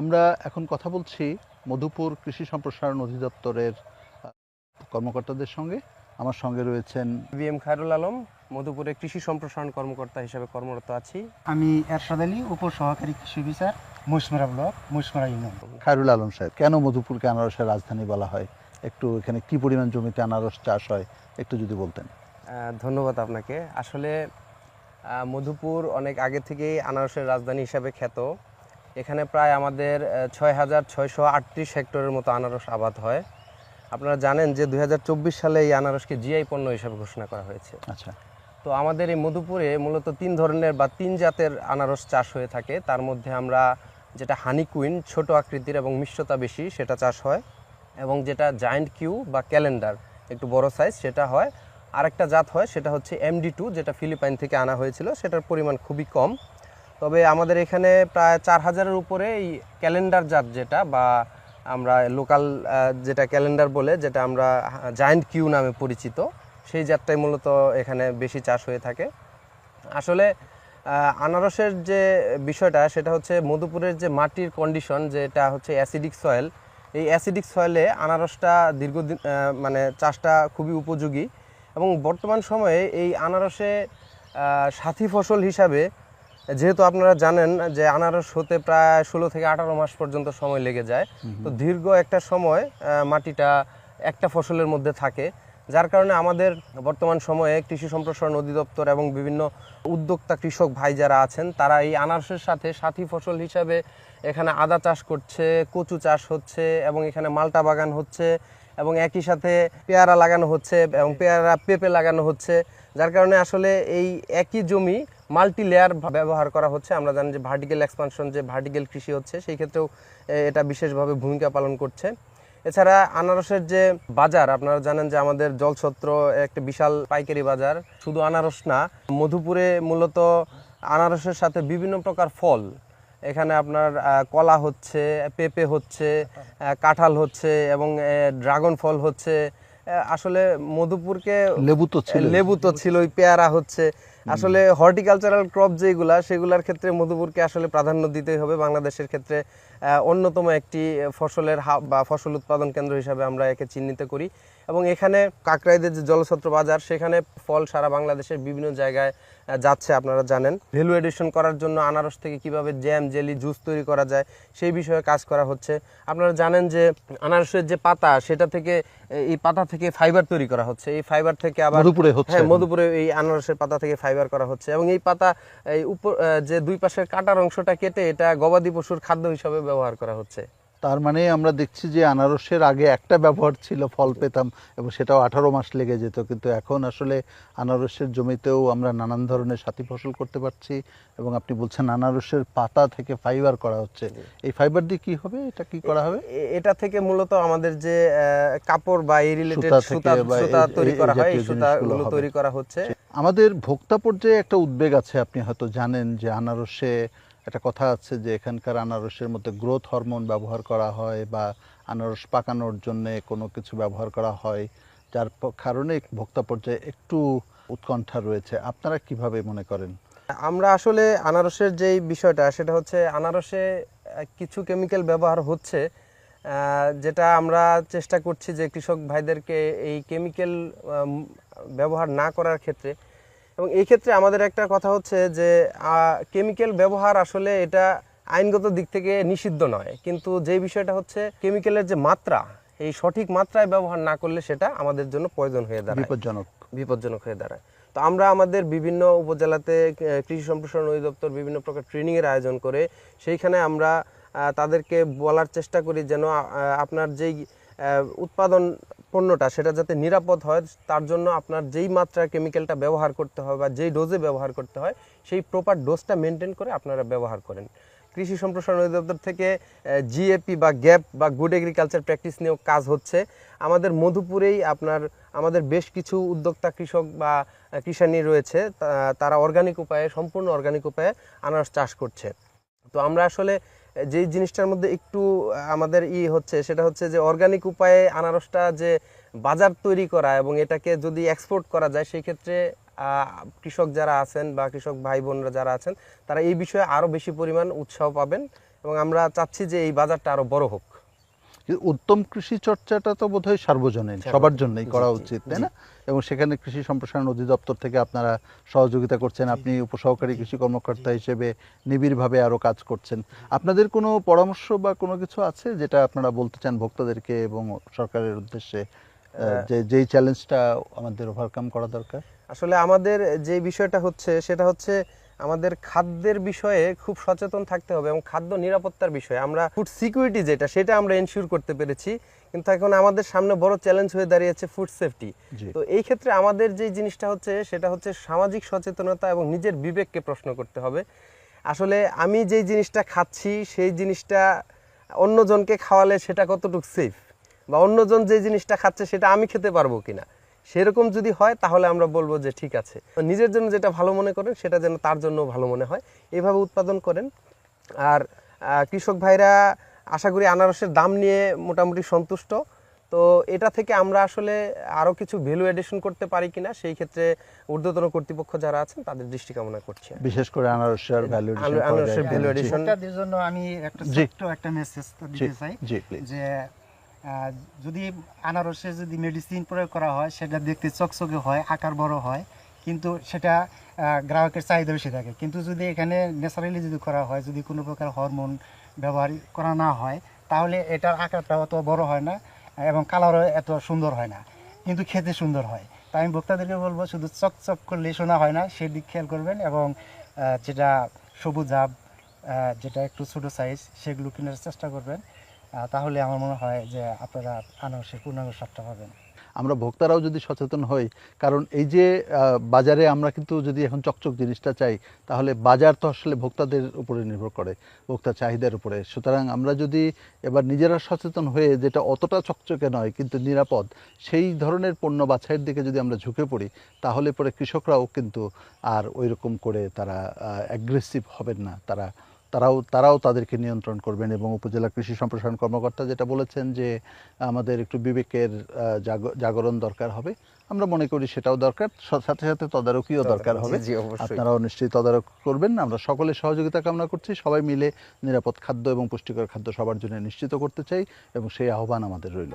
আমরা এখন কথা বলছি মধুপুর কৃষি সম্প্রসারণ অধিদপ্তরের কর্মকর্তাদের সঙ্গে। আমার সঙ্গে রয়েছেন বি এম খায়রুল আলম মধুপুরে কৃষি সম্প্রসারণ কর্মকর্তা হিসেবে কর্মরত আছি। আমি এরশাদ আলী উপ সহকারী কৃষি officer Mahishmara block Mahishmara union. Khairul Alam সাহেব কেন মধুপুরকে আনারসের রাজধানী বলা হয়? একটু এখানে কি পরিমাণ জমিতে আনারস চাষ হয় একটু যদি বলতেন। ধন্যবাদ আপনাকে। আসলে মধুপুর অনেক আগে থেকেই আনারসের রাজধানী হিসাবে খ্যাত। এখানে প্রায় আমাদের ছয় হাজার ছয়শো আটত্রিশ হেক্টরের মতো আনারস আবাদ হয়। আপনারা জানেন যে দু হাজার চব্বিশ সালে এই আনারসকে জিআই পণ্য হিসাবে ঘোষণা করা হয়েছে। আচ্ছা। তো আমাদের এই মধুপুরে মূলত তিন ধরনের বা তিন জাতের আনারস চাষ হয়ে থাকে। তার মধ্যে আমরা যেটা হানি কুইন ছোট আকৃতির এবং মিষ্টতা বেশি সেটা চাষ হয়। এবং যেটা জায়েন্ট কিউ বা ক্যালেন্ডার একটু বড় সাইজ সেটা হয়। আরেকটা জাত হয় সেটা হচ্ছে এমডি টু যেটা ফিলিপাইন থেকে আনা হয়েছিল। সেটার পরিমাণ খুবই কম। তবে আমাদের এখানে প্রায় চার হাজারের উপরে এই ক্যালেন্ডার জাত যেটা বা আমরা লোকাল যেটা ক্যালেন্ডার বলে, যেটা আমরা জায়েন্ট কিউ নামে পরিচিত, সেই জাতটাই মূলত এখানে বেশি চাষ হয়ে থাকে। আসলে আনারসের যে বিষয়টা, সেটা হচ্ছে মধুপুরের যে মাটির কন্ডিশন যেটা হচ্ছে অ্যাসিডিক সয়েল এই অ্যাসিডিক সয়েলে আনারসটা দীর্ঘদিন মানে চাষটা খুবই উপযোগী এবং বর্তমান সময়ে এই আনারসে সাথী ফসল হিসাবে যেহেতু আপনারা জানেন যে আনারস হতে প্রায় ষোলো থেকে আঠারো মাস পর্যন্ত সময় লেগে যায় তো দীর্ঘ একটা সময় মাটিটা একটা ফসলের মধ্যে থাকে যার কারণে আমাদের বর্তমান সময়ে কৃষি সম্প্রসারণ অধিদপ্তর এবং বিভিন্ন উদ্যোক্তা কৃষক ভাই যারা আছেন তারা এই আনারসের সাথে সাথী ফসল হিসাবে এখানে আদা চাষ করছে কচু চাষ হচ্ছে এবং এখানে মালটা বাগান হচ্ছে এবং একই সাথে পেয়ারা লাগানো হচ্ছে এবং পেয়ারা পেঁপে লাগানো হচ্ছে। যার কারণে আসলে এই একই জমি মাল্টি লেয়ার ব্যবহার করা হচ্ছে। আমরা জানি যে ভার্টিক্যাল এক্সপানশন যে ভার্টিক্যাল কৃষি হচ্ছে, সেই ক্ষেত্রেও এটা বিশেষভাবে ভূমিকা পালন করছে। এছাড়া আনারসের যে বাজার, আপনারা জানেন যে আমাদের জলছত্র একটা বিশাল পাইকারি বাজার। শুধু আনারস না, মধুপুরে মূলত আনারসের সাথে বিভিন্ন প্রকার ফল। এখানে আপনার কলা হচ্ছে, পেঁপে হচ্ছে কাঁঠাল হচ্ছে এবং ড্রাগন ফল হচ্ছে। আসলে মধুপুরকে লেবু তো ছিল। লেবু তো ছিল ওই পেয়ারা হচ্ছে। আসলে হর্টিকালচারাল ক্রপ যেগুলা সেগুলার ক্ষেত্রে মধুপুরকে আসলে প্রাধান্য দিতেই হবে। বাংলাদেশের ক্ষেত্রে অন্যতম একটি ফসলের হাব বা ফসল উৎপাদন কেন্দ্র হিসাবে আমরা একে চিহ্নিত করি। এবং এখানে কাকরাইদের যে জলছত্র বাজার সেখানে ফল সারা বাংলাদেশের বিভিন্ন জায়গায় যাচ্ছে আপনারা জানেন। ভ্যালু এডিশন করার জন্য আনারস থেকে কীভাবে জ্যাম জেলি জুস তৈরি করা যায় সেই বিষয়ে কাজ করা হচ্ছে। আপনারা জানেন যে আনারসের যে পাতা সেটা থেকে এই পাতা থেকে ফাইবার তৈরি করা হচ্ছে। এই ফাইবার থেকে আবার মধুপুরে হচ্ছে। হ্যাঁ মধুপুরে এই আনারসের পাতা থেকে ফাইবার করা হচ্ছে। এবং এই পাতা এই উপর যে দুই পাশের কাটার অংশটা কেটে এটা গবাদি পশুর খাদ্য হিসাবে ব্যবহার করা হচ্ছে। তার মানে আমরা দেখছি যে আনারসের আগে একটা ব্যবহার ছিল ফল পেতাম এবং সেটাও আঠারো মাস লেগে যেত। কিন্তু এখন আসলে আনারসের জমিতেও আমরা নানান ধরনের সাথী ফসল করতে পারছি এবং আপনি বলছেন আনারসের পাতা থেকে ফাইবার করা হচ্ছে। এই ফাইবার দিয়ে কি হবে? এটা কি করা হবে? এটা থেকে মূলত আমাদের যে কাপড় বা এই রিলেটেড সুতা সুতা থেকে বা সুতা এই- তৈরি করা হয় এই সুতাগুলো তৈরি করা হচ্ছে। আমাদের ভোক্তা পর্যায়ে একটা উদ্বেগ আছে আপনি হয়তো জানেন যে আনারসে একটা কথা আছে যে এখানকার আনারসের মধ্যে গ্রোথ হরমোন ব্যবহার করা হয় বা আনারস পাকানোর জন্য কোনো কিছু ব্যবহার করা হয়, যার কারণে ভোক্তা পর্যায়ে একটু উৎকণ্ঠা রয়েছে। আপনারা কীভাবে মনে করেন? আমরা আসলে আনারসের যেই বিষয়টা, সেটা হচ্ছে আনারসে কিছু কেমিক্যাল ব্যবহার হচ্ছে যেটা আমরা চেষ্টা করছি যে কৃষক ভাইদেরকে এই কেমিক্যাল ব্যবহার না করার ক্ষেত্রে এবং এই ক্ষেত্রে আমাদের একটা কথা হচ্ছে যে কেমিক্যাল ব্যবহার আসলে এটা আইনগত দিক থেকে নিষিদ্ধ নয়। কিন্তু যে বিষয়টা হচ্ছে কেমিক্যালের যে মাত্রা এই সঠিক মাত্রায় ব্যবহার না করলে সেটা আমাদের জন্য প্রয়োজন হয়ে দাঁড়ায়। বিপজ্জনক। বিপজ্জনক হয়ে দাঁড়ায়। তো আমরা আমাদের বিভিন্ন উপজেলাতে কৃষি সম্প্রসারণ অধিদপ্তর বিভিন্ন প্রকার ট্রেনিংয়ের আয়োজন করে সেইখানে আমরা তাদেরকে বলার চেষ্টা করি যেন আপনার যেই উৎপাদন পণ্যটা, সেটা যাতে নিরাপদ হয়, তার জন্য আপনার যেই মাত্রার কেমিক্যালটা ব্যবহার করতে হয় বা যেই ডোজে ব্যবহার করতে হয়, সেই প্রপার ডোজটা মেনটেন করে আপনারা ব্যবহার করেন। কৃষি সম্প্রসারণ অধিদপ্তর থেকে জিএপি বা গ্যাপ বা গুড এগ্রিকালচার প্র্যাকটিস নিয়েও কাজ হচ্ছে। আমাদের মধুপুরেই আপনার, আমাদের বেশ কিছু উদ্যোক্তা কৃষক বা কৃষানি রয়েছে তারা অর্গানিক উপায়ে, সম্পূর্ণ অর্গানিক উপায়ে আনারস চাষ করছে। তো আমরা আসলে যেই জিনিসটার মধ্যে একটু আমাদের ই হচ্ছে, সেটা হচ্ছে যে অর্গানিক উপায়ে আনারসটা যে বাজার তৈরি করা এবং এটাকে যদি এক্সপোর্ট করা যায়, সেই ক্ষেত্রে কৃষক যারা আছেন বা কৃষক ভাই বোনরা যারা আছেন, তারা এই বিষয়ে আরও বেশি পরিমাণ উৎসাহ পাবেন এবং আমরা চাচ্ছি যে এই বাজারটা আরও বড় হোক। উত্তম কৃষি চর্চাটা তো বোধহয় সার্বজনীন। সবার জন্যই করা উচিত তাই না? এবং সেখানে কৃষি সম্প্রসারণ অধিদপ্তর থেকে আপনারা সহযোগিতা করছেন আপনি উপসহকারী কৃষি কর্মকর্তা হিসেবে নিবিড়ভাবে আরও কাজ করছেন। আপনাদের কোনো পরামর্শ বা কোনো কিছু আছে যেটা আপনারা বলতে চান ভোক্তাদেরকে এবং সরকারের উদ্দেশ্যে যে যেই চ্যালেঞ্জটা আমাদের ওভারকাম করা দরকার? আসলে আমাদের যে বিষয়টা হচ্ছে সেটা হচ্ছে আমাদের খাদ্যের বিষয়ে খুব সচেতন থাকতে হবে এবং খাদ্য নিরাপত্তার বিষয়ে। আমরা ফুড সিকিউরিটি যেটা সেটা আমরা এনশিওর করতে পেরেছি। কিন্তু এখন আমাদের সামনে বড় চ্যালেঞ্জ হয়ে দাঁড়িয়েছে ফুড সেফটি তো এই ক্ষেত্রে আমাদের যে জিনিসটা হচ্ছে সেটা হচ্ছে সামাজিক সচেতনতা এবং নিজের বিবেককে প্রশ্ন করতে হবে। আসলে আমি যেই জিনিসটা খাচ্ছি সেই জিনিসটা অন্যজনকে খাওয়ালে সেটা কতটুকু সেফ বা অন্যজন যে জিনিসটা খাচ্ছে সেটা আমি খেতে পারব কিনা? সেরকম যদি হয় তাহলে আমরা বলব যে ঠিক আছে। নিজের জন্য যেটা ভালো মনে করেন সেটা যেন তার জন্য ভালো মনে হয়। এভাবে উৎপাদন করেন। আর কৃষক ভাইরা আশা করি আনারসের দাম নিয়ে মোটামুটি সন্তুষ্ট। তো এটা থেকে আমরা আসলে আরও কিছু ভ্যালু এডিশন করতে পারি কিনা সেই ক্ষেত্রে ঊর্ধ্বতন কর্তৃপক্ষ যারা আছেন তাদের দৃষ্টি কামনা করছি বিশেষ করে আনারসের ভ্যালু আনার- আনারসের addition ভোক্তাদের জন্য আমি একটা ছোট্ট একটা মেসেজ জি। দিতে চাই জি প্লিজ যে যদি আনারসে যদি মেডিসিন প্রয়োগ করা হয়, সেটা দেখতে চকচকে হয়, আকার বড় হয়, কিন্তু সেটা গ্রাহকের চাহিদা বেশি থাকে। কিন্তু যদি এখানে ন্যাচারালি যদি করা হয়, যদি কোনো প্রকার হরমোন ব্যবহার করা না হয়, তাহলে এটার আকারটা অত বড় হয় না এবং কালারও এত সুন্দর হয় না, কিন্তু খেতে সুন্দর হয়। তাই আমি ভোক্তাদেরকে বলব, শুধু চকচক করলে শোনা হয় না, সেদিক খেয়াল করবেন এবং যেটা সবুজ আব যেটা একটু ছোটো সাইজ সেগুলো কেনার চেষ্টা করবেন। তাহলে আমার মনে হয় যে আপনারা আনারসের পূর্ণাঙ্গ স্বাদটা পাবেন। আমরা ভোক্তারাও যদি সচেতন হই, কারণ এই যে বাজারে আমরা কিন্তু যদি এখন চকচক জিনিসটা চাই, তাহলে বাজার তো আসলে ভোক্তাদের উপরে নির্ভর করে, ভোক্তা চাহিদার উপরে। সুতরাং আমরা যদি এবার নিজেরা সচেতন হয়ে, যেটা অতটা চকচকে নয়, কিন্তু নিরাপদ, সেই ধরনের পণ্য বাছাইয়ের দিকে যদি আমরা ঝুঁকে পড়ি, তাহলে পরে কৃষকরাও কিন্তু আর ওই রকম করে তারা অ্যাগ্রেসিভ হবেন না, তারা তারাও তারাও তাদেরকে নিয়ন্ত্রণ করবেন এবং উপজেলা কৃষি সম্প্রসারণ কর্মকর্তা যেটা বলেছেন যে আমাদের একটু বিবেকের জাগরণ দরকার হবে। আমরা মনে করি সেটাও দরকার সাথে সাথে তদারকিও দরকার হবে। আপনারাও নিশ্চয়ই তদারক করবেন। আমরা সকলে সহযোগিতা কামনা করছি। সবাই মিলে নিরাপদ খাদ্য এবং পুষ্টিকর খাদ্য সবার জন্য নিশ্চিত করতে চাই এবং সেই আহ্বান আমাদের রইল।